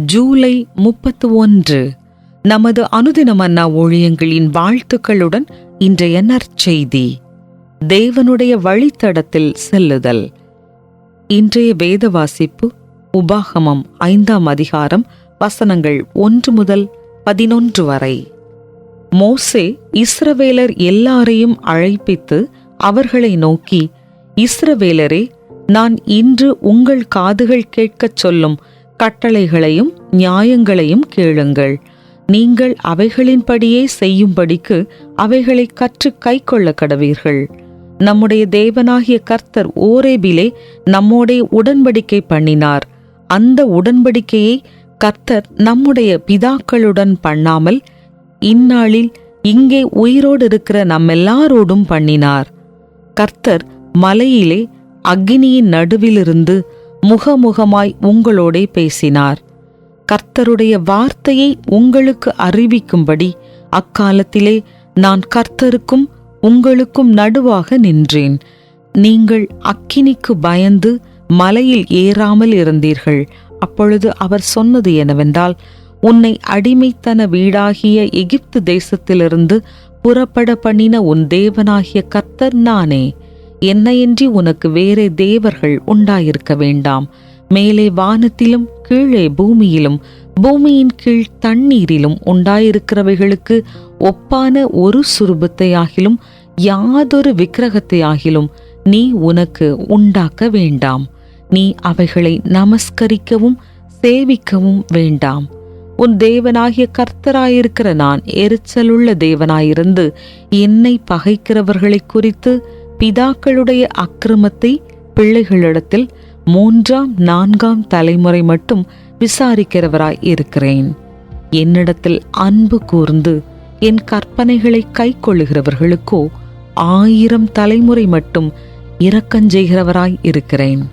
ஜூலை முப்பத்து ஒன்று நமது அனுதினம் அண்ணா ஊழியங்களின் வாழ்த்துக்களுடன் இன்றைய நற்செய்தி. தேவனுடைய வழித்தடத்தில் செல்லுதல். இன்றைய வேத வாசிப்பு உபாகமம் ஐந்தாம் அதிகாரம் வசனங்கள் ஒன்று முதல் பதினொன்று வரை. மோசே இஸ்ரவேலர் எல்லாரையும் அழைப்பித்து அவர்களை நோக்கி இஸ்ரவேலரே நான் இன்று உங்கள் காதுகள் கேட்கச் சொல்லும். கட்டளைகளையும் நியாயங்களையும் கேளுங்கள். நீங்கள் அவைகளின்படியே செய்யும்படிக்கு அவைகளை கற்று கைக்கொள்ள கடவீர்கள் நம்முடைய தேவனாகிய கர்த்தர் ஓரேபிலே நம்மோடே உடன்படிக்கை பண்ணினார். அந்த உடன்படிக்கையை கர்த்தர் நம்முடைய பிதாக்களுடன் பண்ணாமல் இந்நாளில் இங்கே உயிரோடு இருக்கிற நம்மெல்லாரோடும் பண்ணினார். கர்த்தர் மலையிலே அக்னியின் நடுவிலிருந்து முகமுகமாய் உங்களோடே பேசினார். கர்த்தருடைய வார்த்தையை உங்களுக்கு அறிவிக்கும்படி அக்காலத்திலே நான் கர்த்தருக்கும் உங்களுக்கும் நடுவாக நின்றேன். நீங்கள் அக்கினிக்கு பயந்து மலையில் ஏறாமல் இருந்தீர்கள். அப்பொழுது அவர் சொன்னது என்னவென்றால் உன்னை அடிமைத்தன வீடாகிய எகிப்து தேசத்திலிருந்து புறப்பட பண்ணின உன் தேவனாகிய கர்த்தர் நானே. என்னையின்றி உனக்கு வேறே தேவர்கள் உண்டாயிருக்க வேண்டாம். மேலே வானத்திலும் கீழே பூமியிலும் பூமியின் கீழ் தண்ணீரிலும் உண்டாயிருக்கிறவைகளுக்கு ஒப்பான ஒரு சுரூபத்தையாகிலும் யாதொரு விக்கிரகத்தையாகிலும் நீ உனக்கு உண்டாக்க வேண்டாம். நீ அவைகளை நமஸ்கரிக்கவும் சேவிக்கவும் வேண்டாம். உன் தேவனாகிய கர்த்தராயிருக்கிற நான் எரிச்சலுள்ள தேவனாயிருந்து என்னை பகைக்கிறவர்களை குறித்து பிதாக்களுடைய அக்கிரமத்தை பிள்ளைகளிடத்தில் மூன்றாம் நான்காம் தலைமுறை மட்டும் விசாரிக்கிறவராய் இருக்கிறேன். என்னிடத்தில் அன்பு கூர்ந்து என் கற்பனைகளை கைக்கொள்ளுகிறவர்களுக்கோ ஆயிரம் தலைமுறை மட்டும் இரக்கஞ்செய்கிறவராய் இருக்கிறேன்.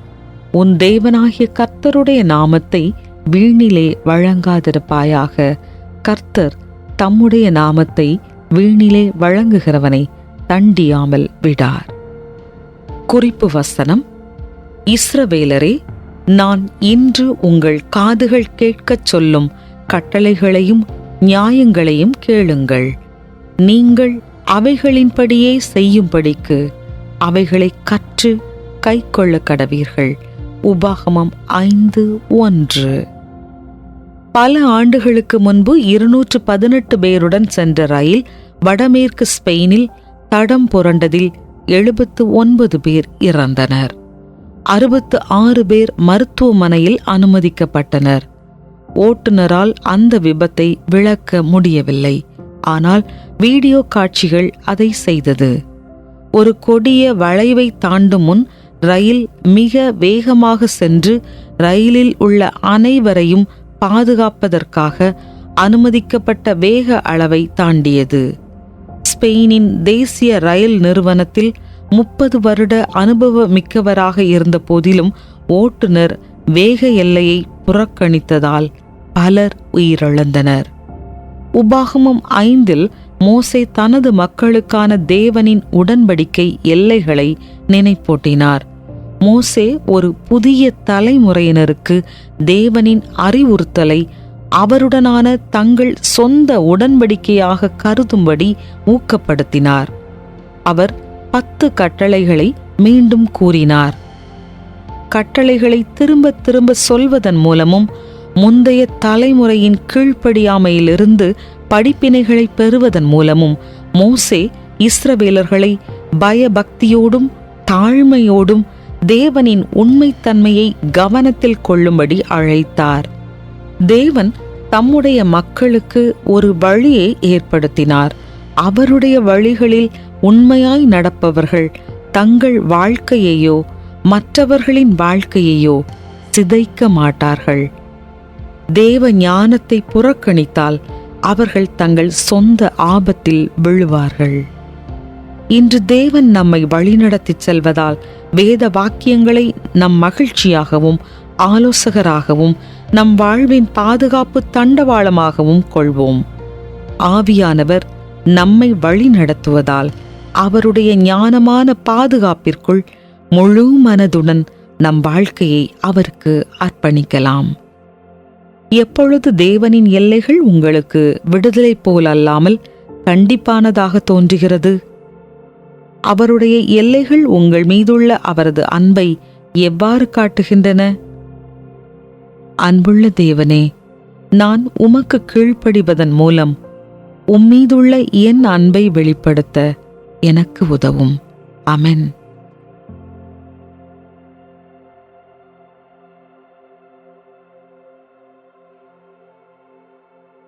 உன் தேவனாகிய கர்த்தருடைய நாமத்தை வீணிலே வழங்காதிருப்பாயாக. கர்த்தர் தம்முடைய நாமத்தை வீணிலே வழங்குகிறவனை தண்டியாமல் விடார். குறிப்பு வசனம் இஸ்ரவேலரே நான் இன்று உங்கள் காதுகள் கேட்கச் சொல்லும் கட்டளைகளையும் நியாயங்களையும் கேளுங்கள். நீங்கள் அவைகளின்படியே செய்யும்படிக்கு அவைகளை கற்று கைக்கொள்ள கடவீர்கள். உபாகமம் ஐந்து ஒன்று. பல ஆண்டுகளுக்கு முன்பு இருநூற்று பதினெட்டு பேருடன் சென்ற ரயில் வடமேற்கு ஸ்பெயினில் தடம் புரண்டதில் எழுபத்து ஒன்பது பேர் இறந்தனர். அறுபத்து ஆறு பேர் மருத்துவமனையில் அனுமதிக்கப்பட்டனர். ஓட்டுநரால் அந்த விபத்தை விளக்க முடியவில்லை. ஆனால் வீடியோ காட்சிகள் அதை செய்தது. ஒரு கொடிய வளைவை தாண்டும் முன் ரயில் மிக வேகமாக சென்று ரயிலில் உள்ள அனைவரையும் பாதுகாப்பதற்காக அனுமதிக்கப்பட்ட வேக அளவை தாண்டியது. ஸ்பெயினின் தேசிய ரயில் நிறுவனத்தில் முப்பது வருட அனுபவமிக்கவராக இருந்த போதிலும் ஓட்டுநர் வேக எல்லையை புறக்கணித்ததால் பலர் உயிரிழந்தனர். உபாகமம் ஐந்தில் மோசே தனது மக்களுக்கான தேவனின் உடன்படிக்கை எல்லைகளை நினைப்பூட்டினார். மோசே ஒரு புதிய தலைமுறையினருக்கு தேவனின் அறிவுறுத்தலை அவருடனான தங்கள் சொந்த உடன்படிக்கையாக கருதும்படி ஊக்கப்படுத்தினார். அவர் பத்து கட்டளைகளை மீண்டும் கூறினார். கட்டளைகளை திரும்ப திரும்ப சொல்வதன் மூலமும் முந்தைய தலைமுறையின் கீழ்ப்படியாமையிலிருந்து படிப்பினைகளை பெறுவதன் மூலமும் மோசே இஸ்ரவேலர்களை பயபக்தியோடும் தாழ்மையோடும் தேவனின் உண்மைத்தன்மையை கவனத்தில் கொள்ளும்படி அழைத்தார். தேவன் தம்முடைய மக்களுக்கு ஒரு வழியை ஏற்படுத்தினார். அவருடைய வழிகளில் உண்மையாய் நடப்பவர்கள் தங்கள் வாழ்க்கையையோ மற்றவர்களின் வாழ்க்கையையோ சிதைக்க மாட்டார்கள். தேவ ஞானத்தை புறக்கணித்தால் அவர்கள் தங்கள் சொந்த ஆபத்தில் விழுவார்கள். இன்று தேவன் நம்மை வழிநடத்திச் செல்வதால் வேத வாக்கியங்களை நம் மகிழ்ச்சியாகவும் ஆலோசகராகவும் நம் வாழ்வின் பாதுகாப்பு தண்டவாளமாகவும் கொள்வோம். ஆவியானவர் நம்மை வழி நடத்துவதால் அவருடைய ஞானமான பாதுகாப்பிற்குள் முழு மனதுடன் நம் வாழ்க்கையை அவருக்கு அர்ப்பணிக்கலாம். எப்பொழுது தேவனின் எல்லைகள் உங்களுக்கு விடுதலை போல் அல்லாமல் கண்டிப்பானதாக தோன்றுகிறது? அவருடைய எல்லைகள் உங்கள் மீதுள்ள அவரது அன்பை எவ்வாறு காட்டுகின்றன? அன்புள்ள தேவனே நான் உமக்கு கீழ்ப்படிவதன் மூலம் உம்மீதுள்ள என் அன்பை வெளிப்படுத்த எனக்கு உதவும். அமென்